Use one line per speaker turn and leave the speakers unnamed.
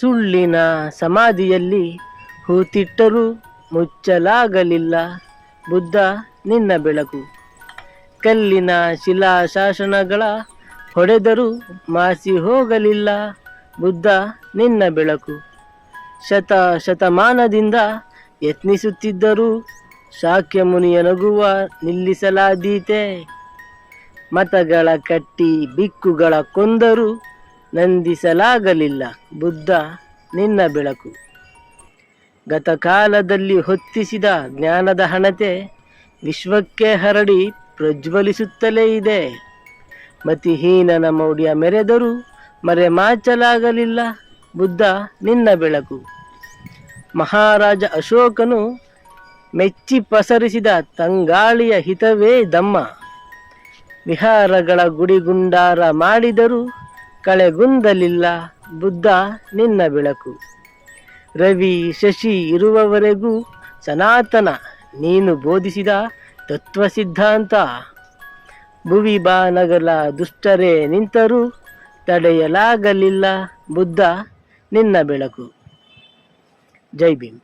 ಸುಳ್ಳಿನ ಸಮಾಧಿಯಲ್ಲಿ ಹೂತಿಟ್ಟರೂ ಮುಚ್ಚಲಾಗಲಿಲ್ಲ. ಬುದ್ಧ ನಿನ್ನ ಬೆಳಕು. ಕಲ್ಲಿನ ಶಿಲಾಶಾಸನಗಳ ಹೊಡೆದರೂ ಮಾಸಿ ಹೋಗಲಿಲ್ಲ. ಬುದ್ಧ ನಿನ್ನ ಬೆಳಕು. ಶತ ಶತಮಾನದಿಂದ ಯತ್ನಿಸುತ್ತಿದ್ದರೂ ಶಾಕ್ಯ ಮುನಿಯ ನಗುವ ನಿಲ್ಲಿಸಲಾದೀತೆ. ಮತಗಳ ಕಟ್ಟಿ, ಬಿಕ್ಕುಗಳ ಕೊಂದರೂ ನಂದಿಸಲಾಗಲಿಲ್ಲ. ಬುದ್ಧ ನಿನ್ನ ಬೆಳಕು. ಗತಕಾಲದಲ್ಲಿ ಹೊತ್ತಿಸಿದ ಜ್ಞಾನದ ಹಣತೆ ವಿಶ್ವಕ್ಕೆ ಹರಡಿ ಪ್ರಜ್ವಲಿಸುತ್ತಲೇ ಇದೆ. ಮತಿಹೀನನ ಮೌಢ್ಯ ಮೆರೆದರೂ ಮರೆಮಾಚಲಾಗಲಿಲ್ಲ. ಬುದ್ಧ ನಿನ್ನ ಬೆಳಕು. ಮಹಾರಾಜ ಅಶೋಕನು ಮೆಚ್ಚಿ ಪಸರಿಸಿದ ತಂಗಾಳಿಯ ಹಿತವೇ ದಮ್ಮ. ವಿಹಾರಗಳ ಗುಡಿಗುಂಡಾರ ಮಾಡಿದರೂ ಕಳೆಗುಂದಲಿಲ್ಲ ಬುದ್ಧ ನಿನ್ನ ಬೆಳಕು. ರವಿ, ಶಶಿ ಇರುವವರೆಗೂ ಸನಾತನ ನೀನು ಬೋಧಿಸಿದ ತತ್ವ ಸಿದ್ಧಾಂತ. ಭುವಿ ಬಾನಗಲ ದುಷ್ಟರೇ ನಿಂತರೂ ತಡೆಯಲಾಗಲಿಲ್ಲ ಬುದ್ಧ ನಿನ್ನ ಬೆಳಕು. ಜೈ ಭೀಮ್.